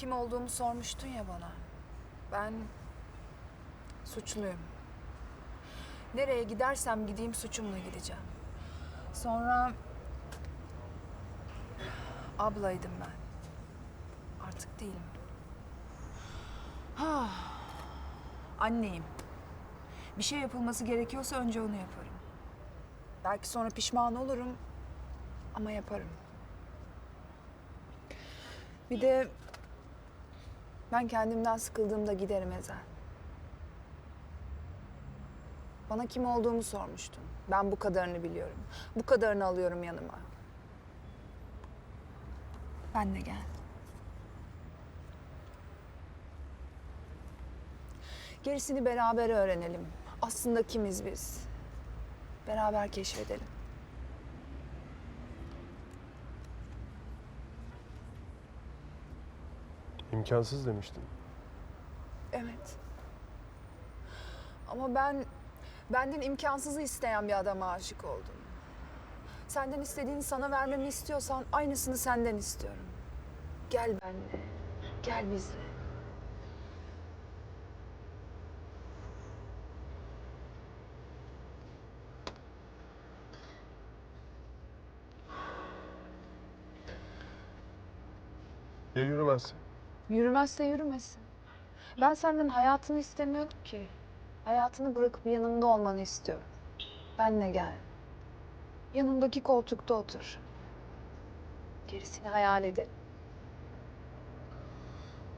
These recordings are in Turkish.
Kim olduğumu sormuştun ya bana. Ben suçluyum. Nereye gidersem gideyim suçumla gideceğim. Sonra ablaydım ben. Artık değilim. Ha. Anneyim. Bir şey yapılması gerekiyorsa önce onu yaparım. Belki sonra pişman olurum ama yaparım. Bir de ben kendimden sıkıldığımda giderim Ezel. Bana kim olduğumu sormuştun. Ben bu kadarını biliyorum. Bu kadarını alıyorum yanıma. Ben de gel. Gerisini beraber öğrenelim. Aslında kimiz biz? Beraber keşfedelim. İmkansız demiştin. Evet. Ama ben benden imkansızı isteyen bir adama aşık oldum. Senden istediğini sana vermemi istiyorsan aynısını senden istiyorum. Gel benimle. Gel bizle. Ya yürümezse? Yürümezse yürümesin. Ben senden hayatını istemiyorum ki. Hayatını bırakıp yanımda olmanı istiyorum. Benle gel. Yanımdaki koltukta otur. Gerisini hayal edelim.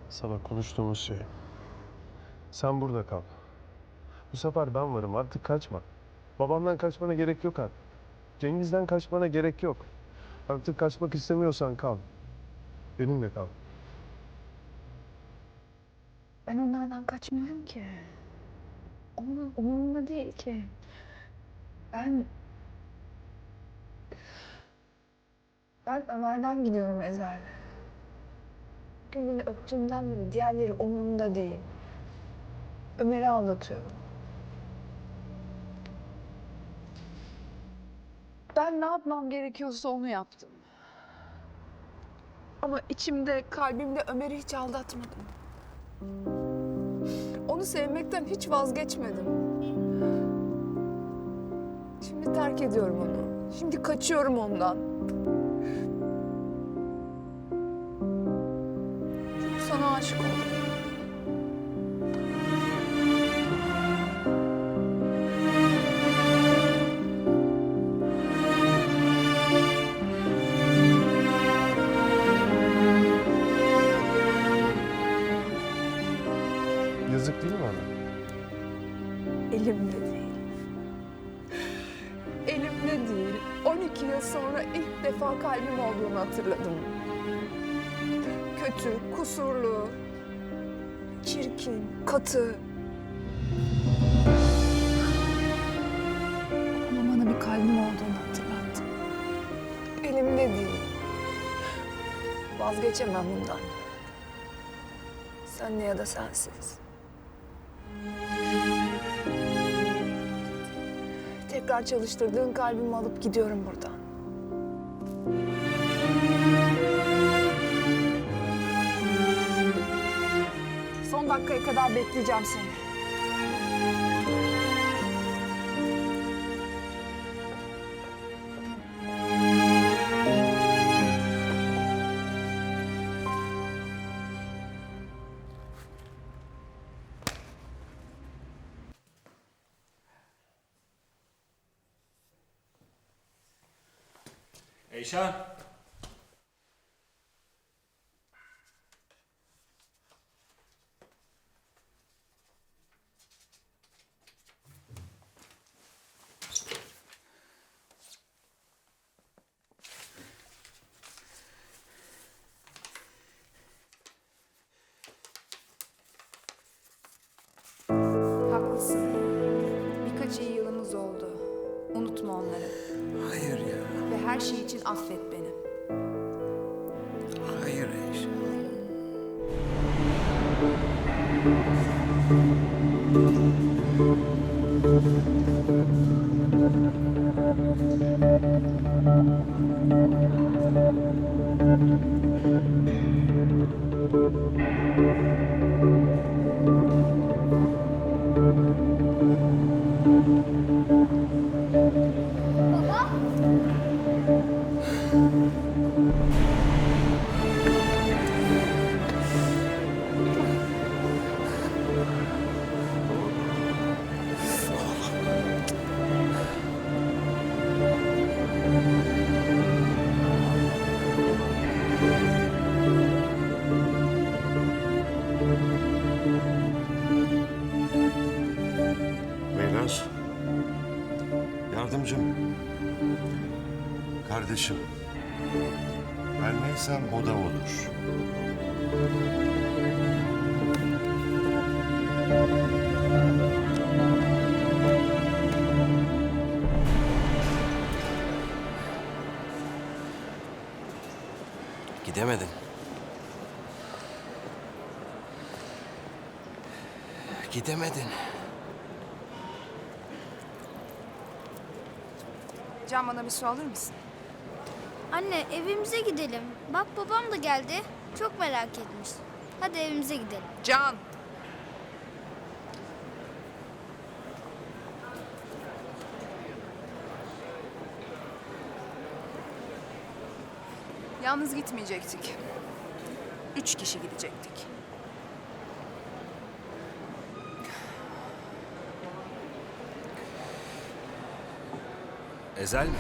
Sabah konuştuğumuz şey. Sen burada kal. Bu sefer ben varım artık kaçma. Babamdan kaçmana gerek yok artık. Cengiz'den kaçmana gerek yok. Artık kaçmak istemiyorsan kal. Benimle kal. Ben onlardan kaçmıyorum ki. Onun umurumda değil ki. Ben... Ben Ömer'den gidiyorum Ezel. Gülünü öptüğümden beri diğerleri umurumda değil. Ömer'i aldatıyorum. Ben ne yapmam gerekiyorsa onu yaptım. Ama içimde, kalbimde Ömer'i hiç aldatmadım. Onu sevmekten hiç vazgeçmedim. Şimdi terk ediyorum onu. Şimdi kaçıyorum ondan. Çünkü sana aşık oldum. Sonra ilk defa kalbim olduğunu hatırladım. Kötü, kusurlu, çirkin, katı. Ama bana bir kalbim olduğunu hatırlattı. Elimde değil. Vazgeçemem bundan. Senle ya da sensiz. Tekrar çalıştırdığın kalbimi alıp gidiyorum buradan. Dakikaya kadar bekleyeceğim seni. Eyşan. Unutma onları. Hayır ya. Ve her şey için affet beni. Hayır Eyşan. Kardeşim. Ben neysem o da odur. Gidemedin. Gidemedin. Can bana bir su alır mısın? Anne evimize gidelim. Bak babam da geldi. Çok merak etmiş. Hadi evimize gidelim. Can. Yalnız gitmeyecektik. Üç kişi gidecektik. Ezel mi?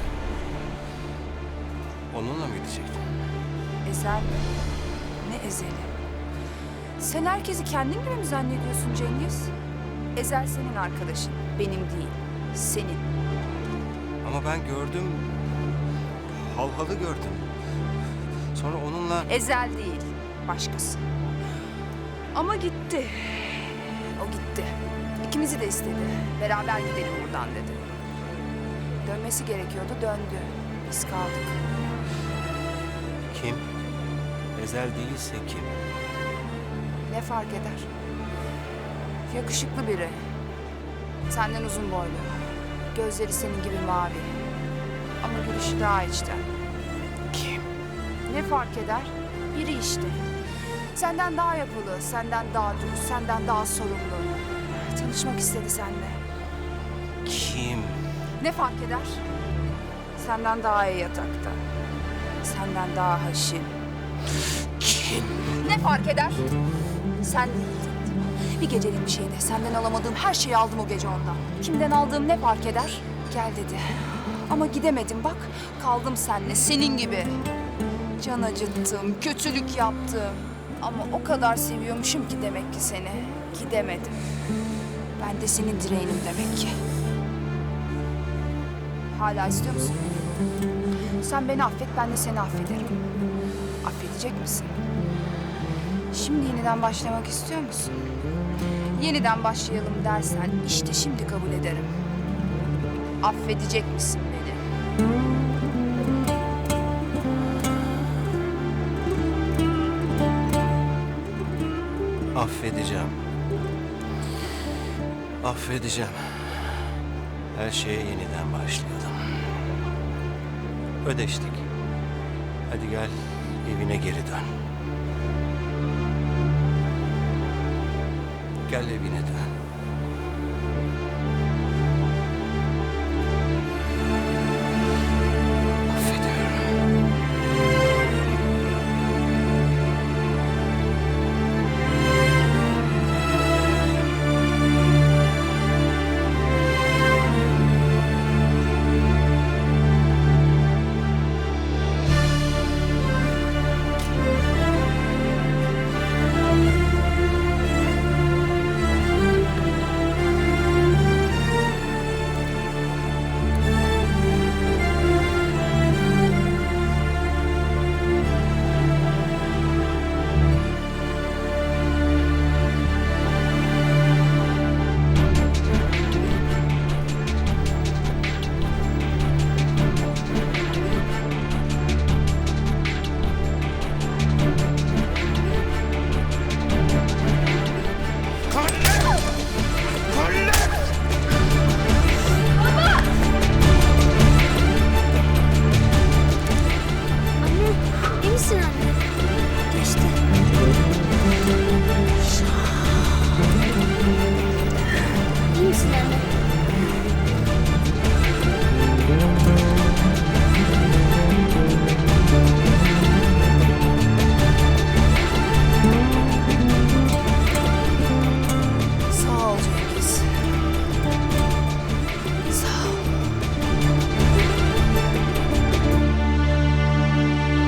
Onunla mı gidecektin? Ezel mi? Ne ezeli? Sen herkesi kendin gibi mi zannediyorsun Cengiz? Ezel senin arkadaşın, benim değil. Senin. Ama ben gördüm. Halhalı gördüm. Sonra onunla... Ezel değil, başkası. Ama gitti. O gitti. İkimizi de istedi. Beraber gidelim buradan dedi. Dönmesi gerekiyordu, döndü. Biz kaldık. Kim? Ezel değilse kim? Ne fark eder? Yakışıklı biri. Senden uzun boylu. Gözleri senin gibi mavi. Ama gülüşü daha içten. Kim? Ne fark eder? Biri işte. Senden daha yapılı, senden daha dürüst, senden daha sorumlu. Tanışmak istedi seninle. Kim? Ne fark eder? Senden daha iyi yatakta. Senden daha haşin. Kim? Ne fark eder? Sen değildin. Bir gecenin bir şeyde senden alamadığım her şeyi aldım o gece ondan. Kimden aldığım ne fark eder? Gel dedi. Ama gidemedim bak. Kaldım seninle senin gibi. Can acıttım, kötülük yaptım. Ama o kadar seviyormuşum ki demek ki seni. Gidemedim. Ben de senin direğinim demek ki. Hala istiyor musun? Sen beni affet, ben de seni affederim. Affedecek misin? Şimdi yeniden başlamak istiyor musun? Yeniden başlayalım dersen işte şimdi kabul ederim. Affedecek misin beni? Affedeceğim. Affedeceğim. Her şeye yeniden başlayalım. Ödeştik. Hadi gel evine geri dön. Gel evine dön.